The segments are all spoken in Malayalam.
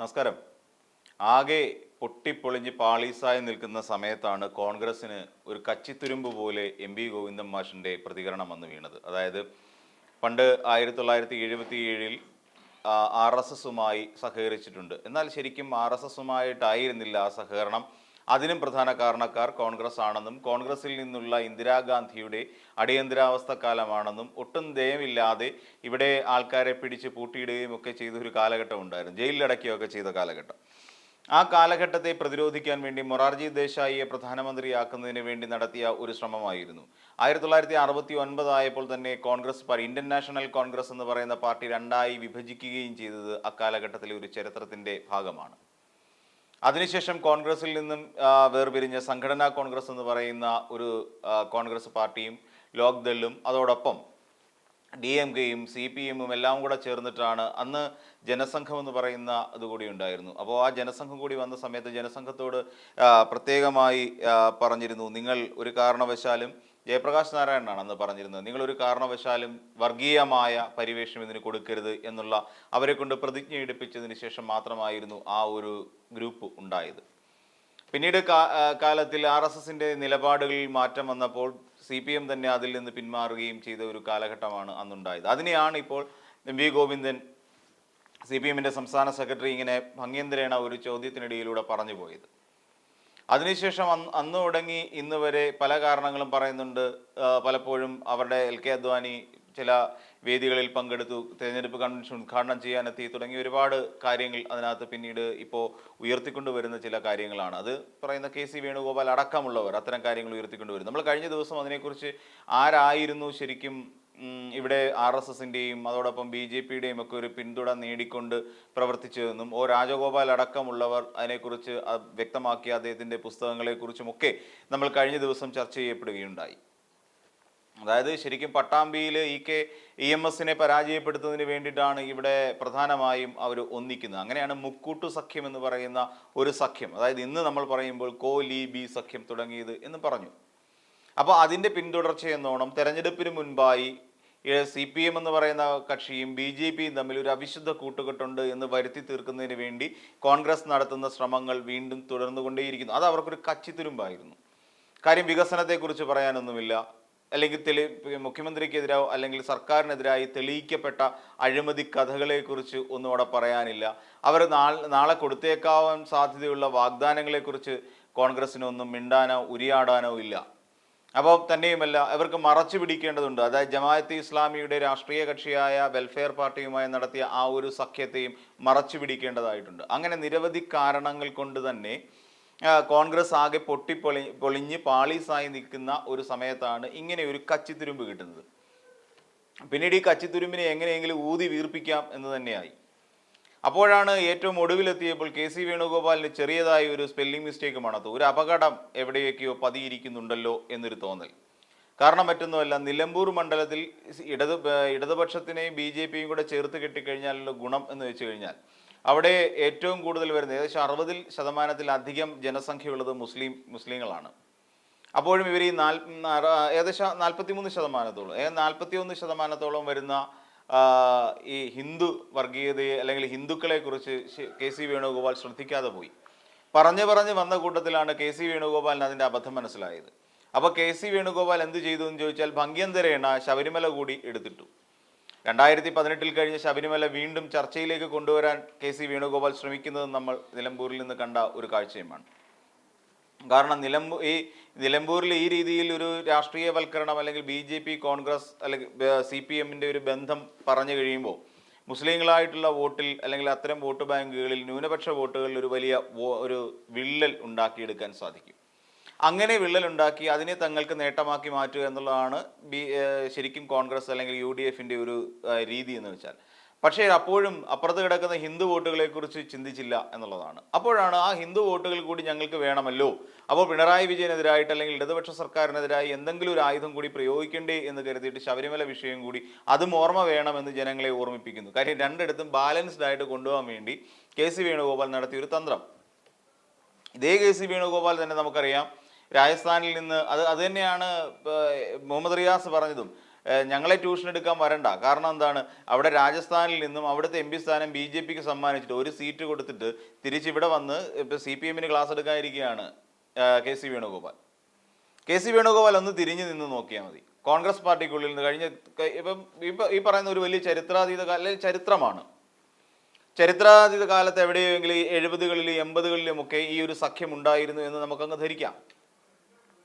നമസ്കാരം. ആകെ പൊട്ടിപ്പൊളിഞ്ഞ് പാളീസായി നിൽക്കുന്ന സമയത്താണ് കോൺഗ്രസിന് ഒരു കച്ചിത്തുരുമ്പ് പോലെ എം വി ഗോവിന്ദൻ മാഷിന്റെ പ്രതികരണം വന്ന് വീണത്. അതായത് പണ്ട് ആയിരത്തി തൊള്ളായിരത്തി എഴുപത്തി ഏഴിൽ ആർ എസ് എസുമായി സഹകരിച്ചിട്ടുണ്ട്. എന്നാൽ ശരിക്കും ആർ എസ് എസുമായിട്ടായിരുന്നില്ല ആ സഹകരണം. അതിനും പ്രധാന കാരണക്കാർ കോൺഗ്രസ് ആണെന്നും കോൺഗ്രസിൽ നിന്നുള്ള ഇന്ദിരാഗാന്ധിയുടെ അടിയന്തരാവസ്ഥ കാലമാണെന്നും ഒട്ടും ദയമില്ലാതെ ഇവിടെ ആൾക്കാരെ പിടിച്ച് പൂട്ടിയിടുകയും ഒക്കെ ചെയ്ത ഒരു കാലഘട്ടം ഉണ്ടായിരുന്നു ജയിലിലടക്കുകയൊക്കെ ചെയ്ത കാലഘട്ടം. ആ കാലഘട്ടത്തെ പ്രതിരോധിക്കാൻ വേണ്ടി മൊറാർജി ദേശായിയെ പ്രധാനമന്ത്രിയാക്കുന്നതിന് വേണ്ടി നടത്തിയ ഒരു ശ്രമമായിരുന്നു. ആയിരത്തി തൊള്ളായിരത്തി അറുപത്തി ഒൻപതായപ്പോൾ തന്നെ കോൺഗ്രസ് ഇന്ത്യൻ നാഷണൽ കോൺഗ്രസ് എന്ന് പറയുന്ന പാർട്ടി രണ്ടായി വിഭജിക്കുകയും ചെയ്തത് അക്കാലഘട്ടത്തിലെ ഒരു ചരിത്രത്തിന്റെ ഭാഗമാണ്. അതിനുശേഷം കോൺഗ്രസിൽ നിന്നും വേർപിരിഞ്ഞ സംഘടനാ കോൺഗ്രസ് എന്ന് പറയുന്ന ഒരു കോൺഗ്രസ് പാർട്ടിയും ലോക്ദളും അതോടൊപ്പം ഡി എം കെയും സി പി എമ്മും എല്ലാം കൂടെ ചേർന്നിട്ടാണ് അന്ന് ജനസംഘം എന്ന് പറയുന്ന അതുകൂടി ഉണ്ടായിരുന്നു. അപ്പോൾ ആ ജനസംഘം കൂടി വന്ന സമയത്ത് ജനസംഘത്തോട് പ്രത്യേകമായി പറഞ്ഞിരുന്നു നിങ്ങൾ ഒരു കാരണവശാലും ജയപ്രകാശ് നാരായണനാണ് അന്ന് പറഞ്ഞിരുന്നത്. നിങ്ങളൊരു കാരണവശാലും വർഗീയമായ പരിവേഷം ഇതിന് കൊടുക്കരുത് എന്നുള്ള അവരെ കൊണ്ട് പ്രതിജ്ഞ എടുപ്പിച്ചതിന് ശേഷം മാത്രമായിരുന്നു ആ ഒരു ഗ്രൂപ്പ് ഉണ്ടായത്. പിന്നീട് കാലത്തിൽ ആർ എസ് എസിന്റെ നിലപാടുകളിൽ മാറ്റം വന്നപ്പോൾ സി പി എം തന്നെ അതിൽ നിന്ന് പിന്മാറുകയും ചെയ്ത ഒരു കാലഘട്ടമാണ് അന്നുണ്ടായത്. അതിനെയാണ് ഇപ്പോൾ M V Govindan C P എമ്മിന്റെ സംസ്ഥാന സെക്രട്ടറി ഇങ്ങനെ ഭംഗ്യന്തരേണ ഒരു ചോദ്യത്തിനിടയിലൂടെ പറഞ്ഞു പോയത്. അതിനുശേഷം അന്ന് അന്ന് തുടങ്ങി ഇന്ന് വരെ പല കാരണങ്ങളും പറയുന്നുണ്ട്. പലപ്പോഴും അവരുടെ എൽ കെ അദ്വാനി ചില വേദികളിൽ പങ്കെടുത്തു തെരഞ്ഞെടുപ്പ് കൺവെൻഷൻ ഉദ്ഘാടനം ചെയ്യാനെത്തി തുടങ്ങി ഒരുപാട് കാര്യങ്ങൾ അതിനകത്ത് പിന്നീട് ഇപ്പോൾ ഉയർത്തിക്കൊണ്ടുവരുന്ന ചില കാര്യങ്ങളാണ്. അത് പറയുന്ന കെ സി വേണുഗോപാൽ അടക്കമുള്ളവർ അത്തരം കാര്യങ്ങൾ ഉയർത്തിക്കൊണ്ടുവരും നമ്മൾ കഴിഞ്ഞ ദിവസം അതിനെക്കുറിച്ച് ആരായിരുന്നു ശരിക്കും ഇവിടെ ആർ എസ് എസിന്റെയും അതോടൊപ്പം ബി ജെ പിയുടെയും ഒക്കെ ഒരു പിന്തുണ നേടിക്കൊണ്ട് പ്രവർത്തിച്ചതെന്നും ഓ രാജഗോപാൽ അടക്കമുള്ളവർ അതിനെക്കുറിച്ച് വ്യക്തമാക്കിയ അദ്ദേഹത്തിന്റെ പുസ്തകങ്ങളെക്കുറിച്ചുമൊക്കെ നമ്മൾ കഴിഞ്ഞ ദിവസം ചർച്ച ചെയ്യപ്പെടുകയുണ്ടായി. അതായത് ശരിക്കും പട്ടാമ്പിയിൽ ഇ കെ ഇ എം എസിനെ പരാജയപ്പെടുത്തുന്നതിന് വേണ്ടിയിട്ടാണ് ഇവിടെ പ്രധാനമായും അവർ ഒന്നിക്കുന്നത്. അങ്ങനെയാണ് മുക്കൂട്ടു സഖ്യം എന്ന് പറയുന്ന ഒരു സഖ്യം. അതായത് ഇന്ന് നമ്മൾ പറയുമ്പോൾ കോ ലി ബി സഖ്യം തുടങ്ങിയത് എന്ന് പറഞ്ഞു. അപ്പോൾ അതിന്റെ പിന്തുടർച്ച എന്നോണം തെരഞ്ഞെടുപ്പിന് മുൻപായി സി പി എം എന്ന് പറയുന്ന കക്ഷിയും ബി ജെ പിയും തമ്മിൽ ഒരു അവിശുദ്ധ കൂട്ടുകെട്ടുണ്ട് എന്ന് വരുത്തി തീർക്കുന്നതിന് വേണ്ടി കോൺഗ്രസ് നടത്തുന്ന ശ്രമങ്ങൾ വീണ്ടും തുടർന്നുകൊണ്ടേയിരിക്കുന്നു. അത് അവർക്കൊരു കച്ചിത്തുരുമ്പായിരുന്നു. കാര്യം വികസനത്തെക്കുറിച്ച് പറയാനൊന്നുമില്ല. അല്ലെങ്കിൽ തെളി മുഖ്യമന്ത്രിക്കെതിരോ അല്ലെങ്കിൽ സർക്കാരിനെതിരായി തെളിയിക്കപ്പെട്ട അഴിമതി കഥകളെക്കുറിച്ച് ഒന്നും അവിടെ പറയാനില്ല. അവർ നാളെ കൊടുത്തേക്കാവാൻ സാധ്യതയുള്ള വാഗ്ദാനങ്ങളെക്കുറിച്ച് കോൺഗ്രസ്സിനൊന്നും മിണ്ടാനോ ഉരിയാടാനോ ഇല്ല. അപ്പോൾ തന്നെയുമല്ല ഇവർക്ക് മറച്ചു പിടിക്കേണ്ടതുണ്ട്. അതായത് ജമാഅത്തെ ഇസ്ലാമിയുടെ രാഷ്ട്രീയ കക്ഷിയായ വെൽഫെയർ പാർട്ടിയുമായി നടത്തിയ ആ ഒരു സഖ്യത്തെയും മറച്ചു പിടിക്കേണ്ടതായിട്ടുണ്ട്. അങ്ങനെ നിരവധി കാരണങ്ങൾ കൊണ്ട് തന്നെ കോൺഗ്രസ് ആകെ പൊട്ടിപ്പൊളി പൊളിഞ്ഞ് പാളീസായി നിൽക്കുന്ന ഒരു സമയത്താണ് ഇങ്ങനെ ഒരു കച്ചിത്തുരുമ്പ് കിട്ടുന്നത്. പിന്നീട് ഈ കച്ചിത്തുരുമ്പിനെ എങ്ങനെയെങ്കിലും ഊതി വീർപ്പിക്കാം എന്ന് തന്നെയായി. അപ്പോഴാണ് ഏറ്റവും ഒടുവിലെത്തിയപ്പോൾ കെ സി വേണുഗോപാലിന് ചെറിയതായ ഒരു സ്പെല്ലിംഗ് മിസ്റ്റേക്ക് മണത്തു ഒരു അപകടം എവിടെയൊക്കെയോ പതിയിരിക്കുന്നുണ്ടല്ലോ എന്നൊരു തോന്നൽ. കാരണം മറ്റൊന്നുമല്ല നിലമ്പൂർ മണ്ഡലത്തിൽ ഇടത് ഇടതുപക്ഷത്തിനെയും ബി ജെ പിയും കൂടെ ചേർത്ത് കെട്ടിക്കഴിഞ്ഞാലുള്ള ഗുണം എന്ന് വെച്ച് കഴിഞ്ഞാൽ അവിടെ ഏറ്റവും കൂടുതൽ വരുന്നത് ഏകദേശം അറുപതിൽ ശതമാനത്തിലധികം ജനസംഖ്യയുള്ളത് മുസ്ലിം മുസ്ലിങ്ങളാണ്. അപ്പോഴും ഇവർ ഈ നാൽ ഏകദേശം ഏകദേശം നാൽപ്പത്തിമൂന്ന് ശതമാനത്തോളം ഏകദേശം നാൽപ്പത്തിയൊന്ന് ശതമാനത്തോളം വരുന്ന ഈ ഹിന്ദു വർഗീയതയെ അല്ലെങ്കിൽ ഹിന്ദുക്കളെ കുറിച്ച് കെ സി വേണുഗോപാൽ ശ്രദ്ധിക്കാതെ പോയി. പറഞ്ഞു പറഞ്ഞ് വന്ന കൂട്ടത്തിലാണ് കെ സി വേണുഗോപാലിന് അതിന്റെ അബദ്ധം മനസ്സിലായത്. അപ്പോൾ കെ സി വേണുഗോപാൽ എന്ത് ചെയ്തു എന്ന് ചോദിച്ചാൽ ഭംഗ്യന്തരേണ ശബരിമല കൂടി എടുത്തിട്ടു. രണ്ടായിരത്തി പതിനെട്ടിൽ കഴിഞ്ഞ ശബരിമല വീണ്ടും ചർച്ചയിലേക്ക് കൊണ്ടുവരാൻ കെ സി വേണുഗോപാൽ ശ്രമിക്കുന്നത് നമ്മൾ നിലമ്പൂരിൽ നിന്ന് കണ്ട ഒരു കാഴ്ചയുമാണ്. കാരണം നിലമ്പൂ ഈ നിലമ്പൂരിൽ ഈ രീതിയിൽ ഒരു രാഷ്ട്രീയവൽക്കരണം അല്ലെങ്കിൽ ബി ജെ പി കോൺഗ്രസ് അല്ലെങ്കിൽ സി പി എമ്മിന്റെ ഒരു ബന്ധം പറഞ്ഞു കഴിയുമ്പോൾ മുസ്ലിങ്ങളായിട്ടുള്ള വോട്ടിൽ അല്ലെങ്കിൽ അത്തരം വോട്ട് ബാങ്കുകളിൽ ന്യൂനപക്ഷ വോട്ടുകളിൽ ഒരു വലിയ ഒരു വിള്ളൽ ഉണ്ടാക്കിയെടുക്കാൻ സാധിക്കും. അങ്ങനെ വിള്ളൽ ഉണ്ടാക്കി അതിനെ തങ്ങൾക്ക് നേട്ടമാക്കി മാറ്റുക എന്നുള്ളതാണ് ബി ശരിക്കും കോൺഗ്രസ് അല്ലെങ്കിൽ യു ഡി എഫിന്റെ ഒരു രീതി എന്ന് വെച്ചാൽ. പക്ഷേ അപ്പോഴും അപ്പുറത്ത് കിടക്കുന്ന ഹിന്ദു വോട്ടുകളെ കുറിച്ച് ചിന്തിച്ചില്ല എന്നുള്ളതാണ്. അപ്പോഴാണ് ആ ഹിന്ദു വോട്ടുകൾ കൂടി ഞങ്ങൾക്ക് വേണമല്ലോ? അപ്പോൾ പിണറായി വിജയനെതിരായിട്ട് അല്ലെങ്കിൽ ഇടതുപക്ഷ സർക്കാരിനെതിരായി എന്തെങ്കിലും ഒരു ആയുധം കൂടി പ്രയോഗിക്കണ്ടേ എന്ന് കരുതിയിട്ട് ശബരിമല വിഷയം കൂടി അതും ഓർമ്മ വേണമെന്ന് ജനങ്ങളെ ഓർമ്മിപ്പിക്കുന്നു. കാര്യം രണ്ടിടത്തും ബാലൻസ്ഡ് ആയിട്ട് കൊണ്ടുപോകാൻ വേണ്ടി കെ സി വേണുഗോപാൽ നടത്തിയ ഒരു തന്ത്രം. ഇതേ കെ സി വേണുഗോപാൽ തന്നെ നമുക്കറിയാം. രാജസ്ഥാനിൽ നിന്ന് അത് അത് തന്നെയാണ് മുഹമ്മദ് റിയാസ് പറഞ്ഞതും. ഞങ്ങളെ ട്യൂഷൻ എടുക്കാൻ വരണ്ട. കാരണം എന്താണ്? അവിടെ രാജസ്ഥാനിൽ നിന്നും അവിടുത്തെ എം പി സ്ഥാനം ബി ജെ പിക്ക് സമ്മാനിച്ചിട്ട് ഒരു സീറ്റ് കൊടുത്തിട്ട് തിരിച്ചിവിടെ വന്ന് ഇപ്പൊ സി പി എമ്മിന് class എടുക്കാതിരിക്കുകയാണ് K C Venugopal. K C Venugopal ഒന്ന് തിരിഞ്ഞു നിന്ന് നോക്കിയാൽ മതി. കോൺഗ്രസ് പാർട്ടിക്കുള്ളിൽ നിന്ന് കഴിഞ്ഞ ഇപ്പം ഇപ്പം ഈ പറയുന്ന ഒരു വലിയ ചരിത്രാതീത അല്ലെങ്കിൽ ചരിത്രമാണ്. ചരിത്രാതീത കാലത്ത് എവിടെയെങ്കിലും ഈ എഴുപതുകളിലും എൺപതുകളിലും ഒക്കെ ഈ ഒരു സഖ്യം ഉണ്ടായിരുന്നു എന്ന് നമുക്കങ്ങ് ധരിക്കാം.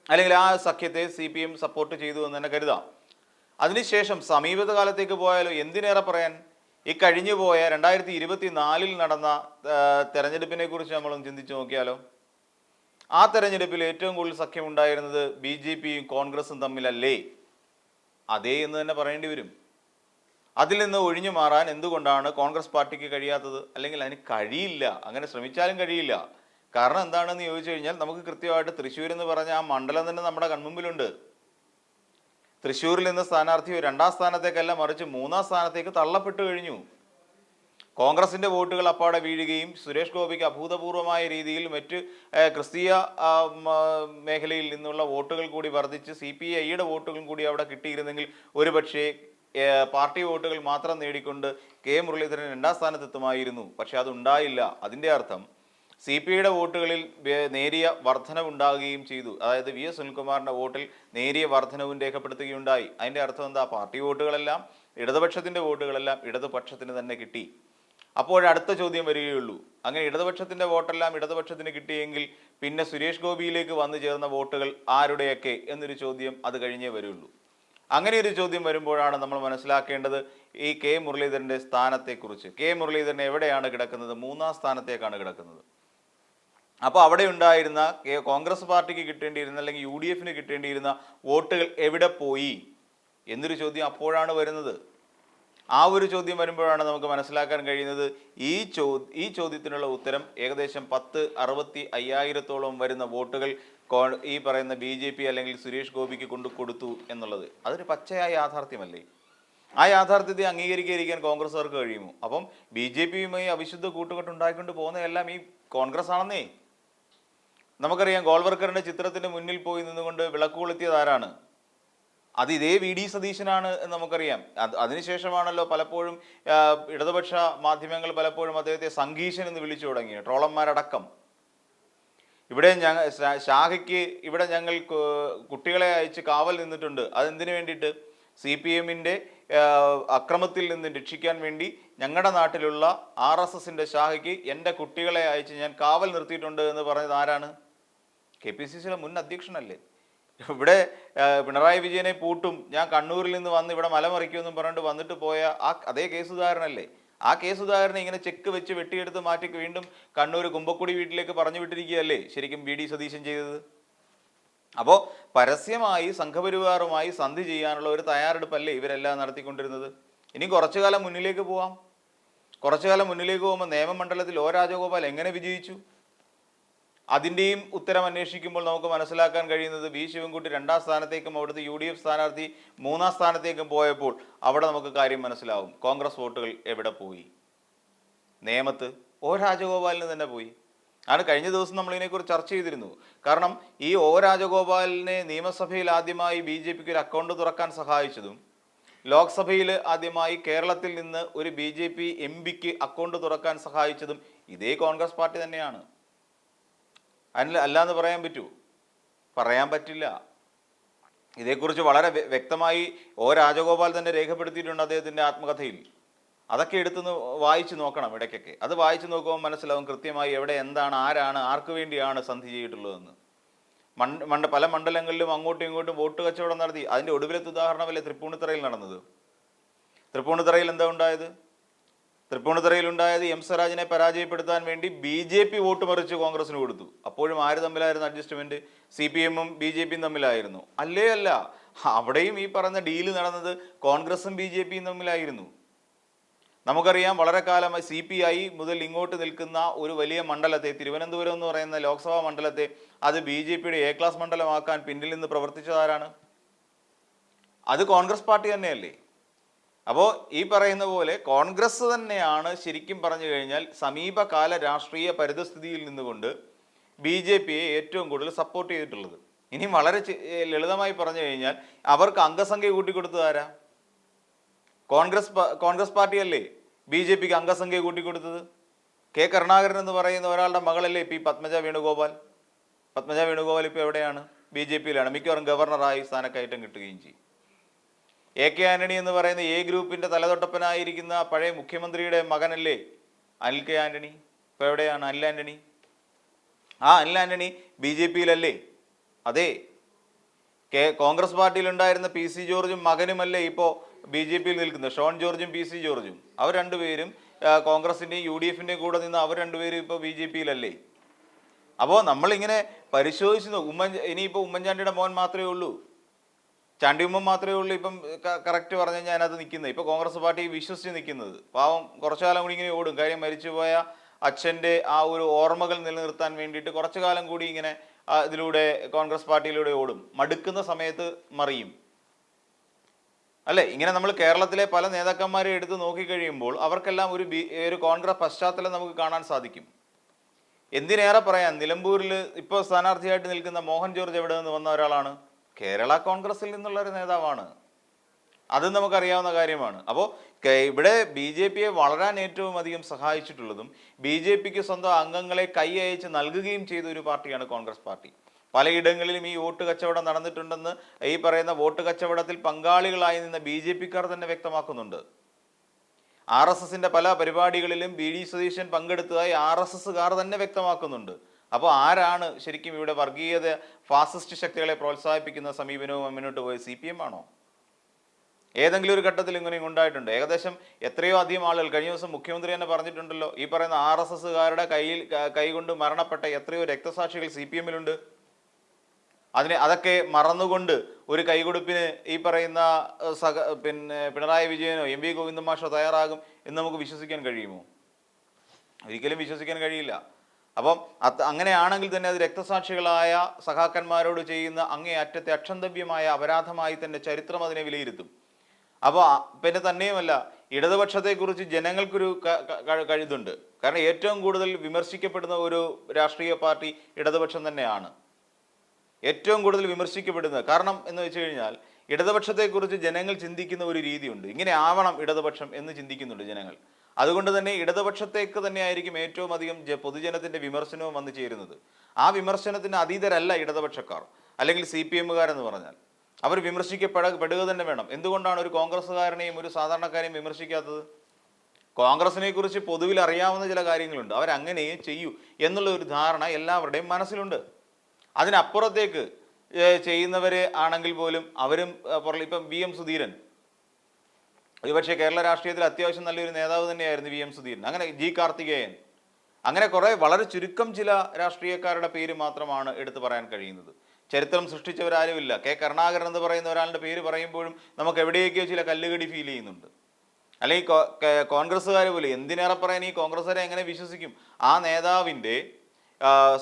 അല്ലെങ്കിൽ ആ സഖ്യത്തെ സി പി എം സപ്പോർട്ട് ചെയ്തു എന്ന് തന്നെ കരുതാം. അതിനുശേഷം സമീപത കാലത്തേക്ക് പോയാലോ എന്തിനേറെ പറയാൻ? ഈ കഴിഞ്ഞു പോയ രണ്ടായിരത്തി ഇരുപത്തി നാലിൽ നടന്ന തെരഞ്ഞെടുപ്പിനെ കുറിച്ച് നമ്മളൊന്ന് ചിന്തിച്ചു നോക്കിയാലോ? ആ തെരഞ്ഞെടുപ്പിൽ ഏറ്റവും കൂടുതൽ സഖ്യം ഉണ്ടായിരുന്നത് ബി ജെ പിയും കോൺഗ്രസും തമ്മിലല്ലേ? അതേ എന്ന് തന്നെ പറയേണ്ടി വരും. അതിൽ നിന്ന് ഒഴിഞ്ഞു മാറാൻ എന്തുകൊണ്ടാണ് കോൺഗ്രസ് പാർട്ടിക്ക് കഴിയാത്തത്? അല്ലെങ്കിൽ അതിന് കഴിയില്ല. അങ്ങനെ ശ്രമിച്ചാലും കഴിയില്ല. കാരണം എന്താണെന്ന് ചോദിച്ചു കഴിഞ്ഞാൽ നമുക്ക് കൃത്യമായിട്ട് തൃശ്ശൂർ എന്ന് പറഞ്ഞ ആ മണ്ഡലം തന്നെ നമ്മുടെ കൺമുമ്പിലുണ്ട്. തൃശ്ശൂരിൽ നിന്ന് സ്ഥാനാർത്ഥി രണ്ടാം സ്ഥാനത്തേക്കല്ല മറിച്ച് മൂന്നാം സ്ഥാനത്തേക്ക് തള്ളപ്പെട്ടു കഴിഞ്ഞു. കോൺഗ്രസിന്റെ വോട്ടുകൾ അപ്പാടെ വീഴുകയും സുരേഷ് ഗോപിക്ക് അഭൂതപൂർവമായ രീതിയിൽ മറ്റ് ക്രിസ്തീയ മേഖലയിൽ നിന്നുള്ള വോട്ടുകൾ കൂടി വർദ്ധിച്ച് സി പി ഐയുടെ വോട്ടുകളും കൂടി അവിടെ കിട്ടിയിരുന്നെങ്കിൽ ഒരുപക്ഷേ പാർട്ടി വോട്ടുകൾ മാത്രം നേടിക്കൊണ്ട് കെ മുരളീധരൻ രണ്ടാം സ്ഥാനത്തെത്തുമായിരുന്നു. പക്ഷെ അതുണ്ടായില്ല. അതിന്റെ അർത്ഥം സി പി ഐയുടെ വോട്ടുകളിൽ നേരിയ വർധനവുണ്ടാകുകയും ചെയ്തു. അതായത് വി എസ് സുനിൽകുമാറിന്റെ വോട്ടിൽ നേരിയ വർധനവും രേഖപ്പെടുത്തുകയുണ്ടായി. അതിന്റെ അർത്ഥം എന്താ? പാർട്ടി വോട്ടുകളെല്ലാം ഇടതുപക്ഷത്തിന്റെ വോട്ടുകളെല്ലാം ഇടതുപക്ഷത്തിന് തന്നെ കിട്ടി. അപ്പോൾ അടുത്ത ചോദ്യം വരികയുള്ളൂ. അങ്ങനെ ഇടതുപക്ഷത്തിന്റെ വോട്ടെല്ലാം ഇടതുപക്ഷത്തിന് കിട്ടിയെങ്കിൽ പിന്നെ സുരേഷ് ഗോപിയിലേക്ക് വന്നു ചേർന്ന വോട്ടുകൾ ആരുടെയൊക്കെ എന്നൊരു ചോദ്യം അത് കഴിഞ്ഞേ വരുള്ളൂ. അങ്ങനെ ഒരു ചോദ്യം വരുമ്പോഴാണ് നമ്മൾ മനസ്സിലാക്കേണ്ടത് ഈ കെ മുരളീധരന്റെ സ്ഥാനത്തെക്കുറിച്ച്. കെ മുരളീധരൻ എവിടെയാണ് കിടക്കുന്നത്? മൂന്നാം സ്ഥാനത്തേക്കാണ് കിടക്കുന്നത്. അപ്പോൾ അവിടെ ഉണ്ടായിരുന്ന കോൺഗ്രസ് പാർട്ടിക്ക് കിട്ടേണ്ടിയിരുന്ന അല്ലെങ്കിൽ യു ഡി എഫിന് കിട്ടേണ്ടിയിരുന്ന വോട്ടുകൾ എവിടെ പോയി? എന്നൊരു ചോദ്യം അപ്പോഴാണ് വരുന്നത്. ആ ഒരു ചോദ്യം വരുമ്പോഴാണ് നമുക്ക് മനസ്സിലാക്കാൻ കഴിയുന്നത് ഈ ചോ ഈ ചോദ്യത്തിനുള്ള ഉത്തരം ഏകദേശം പത്ത് അറുപത്തി അയ്യായിരത്തോളം വരുന്ന വോട്ടുകൾ ഈ പറയുന്ന ബി ജെ പി അല്ലെങ്കിൽ സുരേഷ് ഗോപിക്ക് കൊണ്ടു കൊടുത്തു എന്നുള്ളത്. അതൊരു പച്ചയായ യാഥാർത്ഥ്യമല്ലേ? ആ യാഥാർത്ഥ്യത്തെ അംഗീകരിക്കാതിരിക്കാൻ കോൺഗ്രസ്സുകാർക്ക് കഴിയുമോ? അപ്പം ബി ജെ പിയുമായി അവിശുദ്ധ കൂട്ടുകെട്ടുണ്ടാക്കിക്കൊണ്ട് പോകുന്നതെല്ലാം ഈ കോൺഗ്രസ് ആണെന്നേ നമുക്കറിയാം ഗോൾവർക്കറിന്റെ ചിത്രത്തിന് മുന്നിൽ പോയി നിന്നുകൊണ്ട് വിളക്ക് കൊളുത്തിയത് ആരാണ്? അത് ഇതേ വി ഡി സതീശനാണ് എന്ന് നമുക്കറിയാം. അത് അതിനുശേഷമാണല്ലോ പലപ്പോഴും ഇടതുപക്ഷ മാധ്യമങ്ങൾ പലപ്പോഴും അദ്ദേഹത്തെ സംഘീശൻ എന്ന് വിളിച്ചു തുടങ്ങി ട്രോളന്മാരടക്കം. ഇവിടെ ഞങ്ങൾ ഷാഹിക്ക് ഇവിടെ ഞങ്ങൾ കുട്ടികളെ അയച്ച് കാവൽ നിന്നിട്ടുണ്ട്. അതെന്തിനു വേണ്ടിയിട്ട്? സി പി എമ്മിന്റെ അക്രമത്തിൽ നിന്ന് രക്ഷിക്കാൻ വേണ്ടി ഞങ്ങളുടെ നാട്ടിലുള്ള ആർ എസ് എസിന്റെ ഷാഹിക്ക് എന്റെ കുട്ടികളെ അയച്ച് ഞാൻ കാവൽ നിർത്തിയിട്ടുണ്ട് എന്ന് പറഞ്ഞത് ആരാണ്? കെ പി സി സിയുടെ മുൻ അധ്യക്ഷനല്ലേ? ഇവിടെ പിണറായി വിജയനെ പൂട്ടും. ഞാൻ കണ്ണൂരിൽ നിന്ന് വന്ന് ഇവിടെ മലമറിക്കുമെന്നും പറഞ്ഞിട്ട് വന്നിട്ട് പോയ ആ അതേ കേസുദാരനല്ലേ ആ കേസുദാരനെ ഇങ്ങനെ ചെക്ക് വെച്ച് വെട്ടിയെടുത്ത് മാറ്റി വീണ്ടും കണ്ണൂർ കുമ്പക്കുടി വീട്ടിലേക്ക് പറഞ്ഞു വിട്ടിരിക്കുകയല്ലേ ശരിക്കും ബി ഡി സതീശൻ ചെയ്തത്? അപ്പോൾ പരസ്യമായി സംഘപരിവാറുമായി സന്ധി ചെയ്യാനുള്ള ഒരു തയ്യാറെടുപ്പല്ലേ ഇവരെല്ലാം നടത്തിക്കൊണ്ടിരുന്നത്? ഇനി കുറച്ചു കാലം മുന്നിലേക്ക് പോവാം. കുറച്ചു കാലം മുന്നിലേക്ക് പോകുമ്പോൾ നിയമമണ്ഡലത്തിൽ ഒ രാജഗോപാൽ എങ്ങനെ വിജയിച്ചു? അതിന്റെയും ഉത്തരം അന്വേഷിക്കുമ്പോൾ നമുക്ക് മനസ്സിലാക്കാൻ കഴിയുന്നത് വി ശിവൻകുട്ടി രണ്ടാം സ്ഥാനത്തേക്കും അവിടുത്തെ യു ഡി എഫ് സ്ഥാനാർത്ഥി മൂന്നാം സ്ഥാനത്തേക്കും പോയപ്പോൾ അവിടെ നമുക്ക് കാര്യം മനസ്സിലാവും. കോൺഗ്രസ് വോട്ടുകൾ എവിടെ പോയി? നേമത്ത് ഓ രാജഗോപാലിന് തന്നെ പോയി. ആണ് കഴിഞ്ഞ ദിവസം നമ്മൾ ഇതിനെക്കുറിച്ച് ചർച്ച ചെയ്തിരുന്നു. കാരണം ഈ ഒ രാജഗോപാലിനെ നിയമസഭയിൽ ആദ്യമായി ബി ജെ പിക്ക് ഒരു അക്കൗണ്ട് തുറക്കാൻ സഹായിച്ചതും ലോക്സഭയിൽ ആദ്യമായി കേരളത്തിൽ നിന്ന് ഒരു ബി ജെ പി എം പിക്ക് അക്കൗണ്ട് തുറക്കാൻ സഹായിച്ചതും ഇതേ കോൺഗ്രസ് പാർട്ടി തന്നെയാണ്. അതിന് അല്ലാന്ന് പറയാൻ പറ്റൂ. പറയാൻ പറ്റില്ല. ഇതേക്കുറിച്ച് വളരെ വ്യക്തമായി ഓ രാജഗോപാൽ തന്നെ രേഖപ്പെടുത്തിയിട്ടുണ്ട് അദ്ദേഹത്തിന്റെ ആത്മകഥയിൽ. അതൊക്കെ എടുത്തുനിന്ന് വായിച്ചു നോക്കണം ഇടയ്ക്കൊക്കെ. അത് വായിച്ചു നോക്കുമ്പോൾ മനസ്സിലാവും കൃത്യമായി എവിടെ എന്താണ് ആരാണ് ആർക്ക് വേണ്ടിയാണ് സന്ധി ചെയ്തിട്ടുള്ളതെന്ന്. മണ്ഡ് മണ്ഡ പല മണ്ഡലങ്ങളിലും അങ്ങോട്ടും ഇങ്ങോട്ടും വോട്ട് കച്ചവടം നടത്തി. അതിന്റെ ഒടുവിലത്തെ ഉദാഹരണമല്ലേ തൃപ്പൂണിത്തറയിൽ നടന്നത്? തൃപ്പൂണിത്തറയിൽ എന്താ ഉണ്ടായത്? തൃപ്പൂണിത്തറയിൽ ഉണ്ടായത് എം സ്വരാജിനെ പരാജയപ്പെടുത്താൻ വേണ്ടി ബി ജെ പി വോട്ട് മറിച്ച് കോൺഗ്രസിന് കൊടുത്തു. അപ്പോഴും ആര് തമ്മിലായിരുന്നു അഡ്ജസ്റ്റ്മെന്റ്? സി പി എമ്മും ബി ജെ പിയും തമ്മിലായിരുന്നു. അല്ലേ അല്ല? അവിടെയും ഈ പറഞ്ഞ ഡീൽ നടന്നത് കോൺഗ്രസും ബി ജെ പിയും തമ്മിലായിരുന്നു. നമുക്കറിയാം വളരെ കാലമായി സി പി ഐ മുതൽ ഇങ്ങോട്ട് നിൽക്കുന്ന ഒരു വലിയ മണ്ഡലത്തെ തിരുവനന്തപുരം എന്ന് പറയുന്ന ലോക്സഭാ മണ്ഡലത്തെ അത് ബി ജെ പിയുടെ എ ക്ലാസ് മണ്ഡലമാക്കാൻ പിന്നിൽ നിന്ന് പ്രവർത്തിച്ചതാരാണ് അത് കോൺഗ്രസ് പാർട്ടി തന്നെയല്ലേ? അപ്പോൾ ഈ പറയുന്ന പോലെ കോൺഗ്രസ് തന്നെയാണ് ശരിക്കും പറഞ്ഞു കഴിഞ്ഞാൽ സമീപകാല രാഷ്ട്രീയ പരിതസ്ഥിതിയിൽ നിന്നുകൊണ്ട് ബി ജെ പിയെ ഏറ്റവും കൂടുതൽ സപ്പോർട്ട് ചെയ്തിട്ടുള്ളത്. ഇനി വളരെ ലളിതമായി പറഞ്ഞു കഴിഞ്ഞാൽ അവർക്ക് അംഗസംഖ്യ കൂട്ടിക്കൊടുത്തത് ആരാ? കോൺഗ്രസ് കോൺഗ്രസ് പാർട്ടിയല്ലേ ബി ജെ പിക്ക് അംഗസംഖ്യ കൂട്ടിക്കൊടുത്തത്? കെ കരുണാകരൻ എന്ന് പറയുന്ന ഒരാളുടെ മകളല്ലേ ഇപ്പം ഈ പത്മജ വേണുഗോപാൽ? പത്മജ വേണുഗോപാൽ ഇപ്പോൾ എവിടെയാണ്? ബി ജെ പിയിലാണ്. മിക്കവാറും ഗവർണറായി സ്ഥാനക്കയറ്റം കിട്ടുകയും ചെയ്യും. എ കെ ആന്റണി എന്ന് പറയുന്ന എ ഗ്രൂപ്പിന്റെ തലതൊട്ടപ്പനായിരിക്കുന്ന പഴയ മുഖ്യമന്ത്രിയുടെ മകനല്ലേ അനിൽ കെ ആന്റണി? ഇപ്പോൾ എവിടെയാണ് അനിൽ ആന്റണി? ആ അനിൽ ആന്റണി ബി ജെ പിയിലല്ലേ? അതെ. കെ കോൺഗ്രസ് പാർട്ടിയിലുണ്ടായിരുന്ന പി സി ജോർജും മകനുമല്ലേ ഇപ്പോൾ ബി ജെ പിയിൽ നിൽക്കുന്നത്? ഷോൺ ജോർജും പി സി ജോർജും. അവർ രണ്ടുപേരും കോൺഗ്രസിന്റെയും യു ഡി എഫിന്റെയും കൂടെ നിന്ന് അവർ രണ്ടുപേരും ഇപ്പോൾ ബി ജെ പിയിലല്ലേ? അപ്പോൾ നമ്മളിങ്ങനെ പരിശോധിച്ച് ഉമ്മൻ ഇനിയിപ്പോൾ ഉമ്മൻചാണ്ടിയുടെ മോൻ മാത്രമേ ഉള്ളൂ. ചാണ്ടി ഉമ്മൻ മാത്രമേ ഉള്ളൂ ഇപ്പം കറക്റ്റ് പറഞ്ഞു കഴിഞ്ഞാൽ അതിനകത്ത് നിൽക്കുന്നത്. ഇപ്പോൾ കോൺഗ്രസ് പാർട്ടി വിശ്വസിച്ച് നിൽക്കുന്നത്. പാവം കുറച്ചു കാലം കൂടി ഇങ്ങനെ ഓടും. കാര്യം മരിച്ചുപോയ അച്ഛന്റെ ആ ഒരു ഓർമ്മകൾ നിലനിർത്താൻ വേണ്ടിയിട്ട് കുറച്ചു കാലം കൂടി ഇങ്ങനെ ഇതിലൂടെ കോൺഗ്രസ് പാർട്ടിയിലൂടെ ഓടും. മടുക്കുന്ന സമയത്ത് മറിയും. അല്ലേ? ഇങ്ങനെ നമ്മൾ കേരളത്തിലെ പല നേതാക്കന്മാരെ എടുത്ത് നോക്കിക്കഴിയുമ്പോൾ അവർക്കെല്ലാം ഒരു ബി ഒരു കോൺഗ്രസ് പശ്ചാത്തലം നമുക്ക് കാണാൻ സാധിക്കും. എന്തിനേറെ പറയാൻ നിലമ്പൂരിൽ ഇപ്പോൾ സ്ഥാനാർത്ഥിയായിട്ട് നിൽക്കുന്ന മോഹൻ ജോർജ് എവിടെ നിന്ന് വന്ന ഒരാളാണ്? കേരള കോൺഗ്രസിൽ നിന്നുള്ള ഒരു നേതാവാണ്. അത് നമുക്കറിയാവുന്ന കാര്യമാണ്. അപ്പോൾ ഇവിടെ ബി ജെ പിയെ വളരാൻ ഏറ്റവും അധികം സഹായിച്ചിട്ടുള്ളതും ബി ജെ പിക്ക് സ്വന്തം അംഗങ്ങളെ കൈ അയച്ച് നൽകുകയും ചെയ്ത ഒരു പാർട്ടിയാണ് കോൺഗ്രസ് പാർട്ടി. പലയിടങ്ങളിലും ഈ വോട്ട് കച്ചവടം നടന്നിട്ടുണ്ടെന്ന് ഈ പറയുന്ന വോട്ട് കച്ചവടത്തിൽ പങ്കാളികളായി നിന്ന ബി ജെ പിക്കാർ തന്നെ വ്യക്തമാക്കുന്നുണ്ട്. ആർ എസ് എസിന്റെ പല പരിപാടികളിലും ബി ഡി സതീശൻ പങ്കെടുത്തതായി ആർ എസ് എസ്സുകാർ തന്നെ വ്യക്തമാക്കുന്നുണ്ട്. അപ്പോൾ ആരാണ് ശരിക്കും ഇവിടെ വർഗീയത ഫാസിസ്റ്റ് ശക്തികളെ പ്രോത്സാഹിപ്പിക്കുന്ന സമീപനവും മുന്നോട്ട് പോയത് സി പി എം ആണോ? ഏതെങ്കിലും ഒരു ഘട്ടത്തിൽ ഇങ്ങനെ ഉണ്ടായിട്ടുണ്ട്. ഏകദേശം എത്രയോ അധികം ആളുകൾ കഴിഞ്ഞ ദിവസം മുഖ്യമന്ത്രി തന്നെ പറഞ്ഞിട്ടുണ്ടല്ലോ ഈ പറയുന്ന ആർ എസ് എസ്സുകാരുടെ കയ്യിൽ കൈകൊണ്ട് മരണപ്പെട്ട എത്രയോ രക്തസാക്ഷികൾ സി പി എമ്മിലുണ്ട് അതിനെ അതൊക്കെ മറന്നുകൊണ്ട് ഒരു കൈകൊടുപ്പിന് ഈ പറയുന്ന സഹ പിന്നെ പിണറായി വിജയനോ എം വി ഗോവിന്ദമാഷോ തയ്യാറാകും എന്ന് നമുക്ക് വിശ്വസിക്കാൻ കഴിയുമോ? ഒരിക്കലും വിശ്വസിക്കാൻ കഴിയില്ല. അപ്പം അത് അങ്ങനെയാണെങ്കിൽ തന്നെ അത് രക്തസാക്ഷികളായ സഹാക്കന്മാരോട് ചെയ്യുന്ന അങ്ങേയറ്റത്തെ അക്ഷന്തവ്യമായ അപരാധമായി തന്നെ ചരിത്രം അതിനെ വിലയിരുത്തും. അപ്പോൾ പിന്നെ തന്നെയുമല്ല ഇടതുപക്ഷത്തെക്കുറിച്ച് ജനങ്ങൾക്കൊരു കഴുതുണ്ട്. കാരണം ഏറ്റവും കൂടുതൽ വിമർശിക്കപ്പെടുന്ന ഒരു രാഷ്ട്രീയ പാർട്ടി ഇടതുപക്ഷം തന്നെയാണ്. ഏറ്റവും കൂടുതൽ വിമർശിക്കപ്പെടുന്നത് കാരണം എന്ന് വെച്ച് കഴിഞ്ഞാൽ ഇടതുപക്ഷത്തെക്കുറിച്ച് ജനങ്ങൾ ചിന്തിക്കുന്ന ഒരു രീതിയുണ്ട്. ഇങ്ങനെ ആവണം ഇടതുപക്ഷം എന്ന് ചിന്തിക്കുന്നുണ്ട് ജനങ്ങൾ. അതുകൊണ്ട് തന്നെ ഇടതുപക്ഷത്തേക്ക് തന്നെയായിരിക്കും ഏറ്റവും അധികം പൊതുജനത്തിന്റെ വിമർശനവും വന്നു ചേരുന്നത്. ആ വിമർശനത്തിന് അതീതരല്ല ഇടതുപക്ഷക്കാർ അല്ലെങ്കിൽ സി പി എമ്മുകാരെന്ന് പറഞ്ഞാൽ. അവർ വിമർശിക്കപ്പെടുക പെടുക തന്നെ വേണം. എന്തുകൊണ്ടാണ് ഒരു കോൺഗ്രസ്സുകാരനെയും ഒരു സാധാരണക്കാരെയും വിമർശിക്കാത്തത്? കോൺഗ്രസിനെ കുറിച്ച് പൊതുവിൽ അറിയാവുന്ന ചില കാര്യങ്ങളുണ്ട്. അവരങ്ങനെ ചെയ്യൂ എന്നുള്ള ഒരു ധാരണ എല്ലാവരുടെയും മനസ്സിലുണ്ട്. അതിനപ്പുറത്തേക്ക് ചെയ്യുന്നവരെ ആണെങ്കിൽ പോലും അവരും ഇപ്പം വി എം സുധീരൻ ഒരുപക്ഷെ കേരള രാഷ്ട്രീയത്തിൽ അത്യാവശ്യം നല്ലൊരു നേതാവ് തന്നെയായിരുന്നു വി എം സുധീരൻ. അങ്ങനെ ജി കാർത്തികേയൻ. അങ്ങനെ കുറേ വളരെ ചുരുക്കം ചില രാഷ്ട്രീയക്കാരുടെ പേര് മാത്രമാണ് എടുത്തു പറയാൻ കഴിയുന്നത്. ചരിത്രം സൃഷ്ടിച്ചവരാരുമില്ല. കെ കരുണാകരൻ എന്ന് പറയുന്ന ഒരാളുടെ പേര് പറയുമ്പോഴും നമുക്ക് എവിടെയൊക്കെയോ ചില കല്ലുകടി ഫീൽ ചെയ്യുന്നുണ്ട്. അല്ലെങ്കിൽ കോൺഗ്രസ്സുകാർ പോലെ എന്തിനേറെ പറയാൻ ഈ കോൺഗ്രസ്സുകാരെ എങ്ങനെ വിശ്വസിക്കും? ആ നേതാവിന്റെ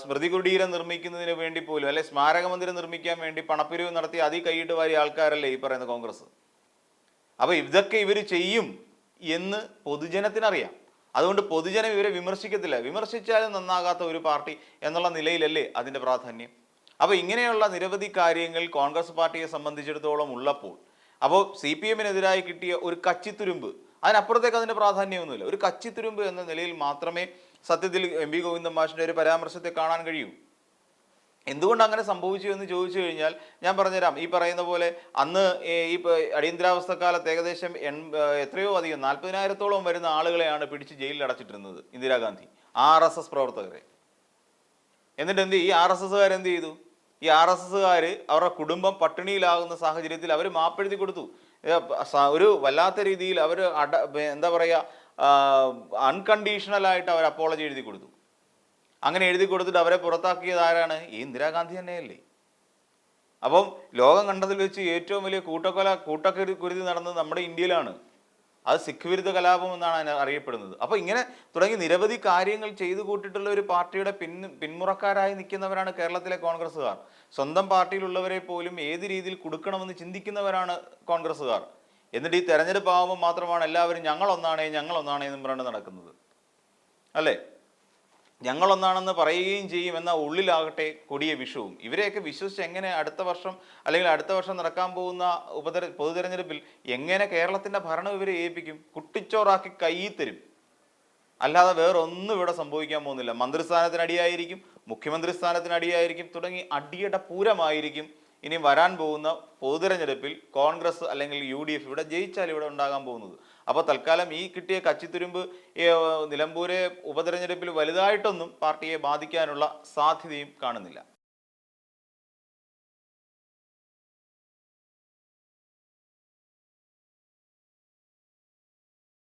സ്മൃതി കുടീരം നിർമ്മിക്കുന്നതിന് വേണ്ടി പോലും അല്ലെ സ്മാരക മന്ദിരം നിർമ്മിക്കാൻ വേണ്ടി പണപ്പിരിവ് നടത്തി അതി കൈയിട്ട് വാരിയ ആൾക്കാരല്ലേ ഈ പറയുന്ന കോൺഗ്രസ് അപ്പൊ ഇതൊക്കെ ഇവർ ചെയ്യും എന്ന് പൊതുജനത്തിനറിയാം. അതുകൊണ്ട് പൊതുജനം ഇവരെ വിമർശിക്കത്തില്ല. വിമർശിച്ചാലും നന്നാകാത്ത ഒരു പാർട്ടി എന്നുള്ള നിലയിലല്ലേ അതിന്റെ പ്രാധാന്യം. അപ്പോൾ ഇങ്ങനെയുള്ള നിരവധി കാര്യങ്ങൾ കോൺഗ്രസ് പാർട്ടിയെ സംബന്ധിച്ചിടത്തോളം ഉള്ളപ്പോൾ അപ്പോൾ സി പി എമ്മിനെതിരായി കിട്ടിയ ഒരു കച്ചിത്തുരുമ്പ് അതിനപ്പുറത്തേക്ക് അതിന്റെ പ്രാധാന്യമൊന്നുമില്ല. ഒരു കച്ചിത്തുരുമ്പ് എന്ന നിലയിൽ മാത്രമേ സത്യത്തിൽ എം വി ഗോവിന്ദൻ മാഷിന്റെ ഒരു പരാമർശത്തെ കാണാൻ കഴിയൂ. എന്തുകൊണ്ട് അങ്ങനെ സംഭവിച്ചു എന്ന് ചോദിച്ചു കഴിഞ്ഞാൽ ഞാൻ പറഞ്ഞുതരാം. ഈ പറയുന്ന പോലെ അന്ന് ഈ അടിയന്തരാവസ്ഥ കാലത്ത് ഏകദേശം എൺ എത്രയോ അധികം നാൽപ്പതിനായിരത്തോളം വരുന്ന ആളുകളെയാണ് പിടിച്ച് ജയിലിൽ അടച്ചിട്ടിരുന്നത് ഇന്ദിരാഗാന്ധി ആർ എസ് എസ് പ്രവർത്തകരെ. എന്നിട്ട് എന്ത് ഈ ആർ എസ് എസ്സുകാർ എന്ത് ചെയ്തു? ഈ ആർ എസ് എസ്സുകാർ അവരുടെ കുടുംബം പട്ടിണിയിലാകുന്ന സാഹചര്യത്തിൽ അവർ മാപ്പെഴുതി കൊടുത്തു. ഒരു വല്ലാത്ത രീതിയിൽ അവർ അട എന്താ പറയുക അൺകണ്ടീഷണലായിട്ട് അവർ അപ്പോളജി എഴുതി കൊടുത്തു. അങ്ങനെ എഴുതി കൊടുത്തിട്ട് അവരെ പുറത്താക്കിയത് ആരാണ്? ഈ ഇന്ദിരാഗാന്ധി തന്നെയല്ലേ. അപ്പം ലോകം കണ്ടതിൽ വെച്ച് ഏറ്റവും വലിയ കൂട്ടക്കൊല കൂട്ടക്കുരുതി നടന്നത് നമ്മുടെ ഇന്ത്യയിലാണ്. അത് സിഖ് വിരുദ്ധ കലാപം എന്നാണ് അതിനെ അറിയപ്പെടുന്നത്. അപ്പോൾ ഇങ്ങനെ തുടങ്ങി നിരവധി കാര്യങ്ങൾ ചെയ്തു കൂട്ടിയിട്ടുള്ള ഒരു പാർട്ടിയുടെ പിൻ പിന്മുറക്കാരായി നിൽക്കുന്നവരാണ് കേരളത്തിലെ കോൺഗ്രസ്സുകാർ. സ്വന്തം പാർട്ടിയിലുള്ളവരെ പോലും ഏത് രീതിയിൽ കൊടുക്കണമെന്ന് ചിന്തിക്കുന്നവരാണ് കോൺഗ്രസ്സുകാർ. എന്നിട്ട് ഈ തെരഞ്ഞെടുപ്പ് ആകുമ്പോൾ മാത്രമാണ് എല്ലാവരും ഞങ്ങളൊന്നാണേ ഞങ്ങളൊന്നാണേ എന്നും പറഞ്ഞ് നടക്കുന്നത്. അല്ലേ? ഞങ്ങളൊന്നാണെന്ന് പറയുകയും ചെയ്യും എന്ന ഉള്ളിലാകട്ടെ കൊടിയ വിഷവും. ഇവരെയൊക്കെ വിശ്വസിച്ച് എങ്ങനെ അടുത്ത വർഷം അല്ലെങ്കിൽ അടുത്ത വർഷം നടക്കാൻ പോകുന്ന ഉപതെര പൊതുതെരഞ്ഞെടുപ്പിൽ എങ്ങനെ കേരളത്തിന്റെ ഭരണം ഇവരെ ഏൽപ്പിക്കും? കുട്ടിച്ചോറാക്കി കൈ തരും. അല്ലാതെ വേറൊന്നും ഇവിടെ സംഭവിക്കാൻ പോകുന്നില്ല. മന്ത്രിസ്ഥാനത്തിനടിയായിരിക്കും മുഖ്യമന്ത്രി സ്ഥാനത്തിനടിയായിരിക്കും തുടങ്ങി അടിയുടെ പൂരമായിരിക്കും ഇനി വരാൻ പോകുന്ന പൊതുതെരഞ്ഞെടുപ്പിൽ കോൺഗ്രസ് അല്ലെങ്കിൽ യു ഡി എഫ് ഇവിടെ ജയിച്ചാൽ ഇവിടെ ഉണ്ടാകാൻ പോകുന്നത്. അപ്പോൾ തൽക്കാലം ഈ കിട്ടിയ കച്ചിത്തുരുമ്പ് നിലമ്പൂരെ ഉപതെരഞ്ഞെടുപ്പിൽ വലുതായിട്ടൊന്നും പാർട്ടിയെ ബാധിക്കാനുള്ള സാധ്യതയും കാണുന്നില്ല.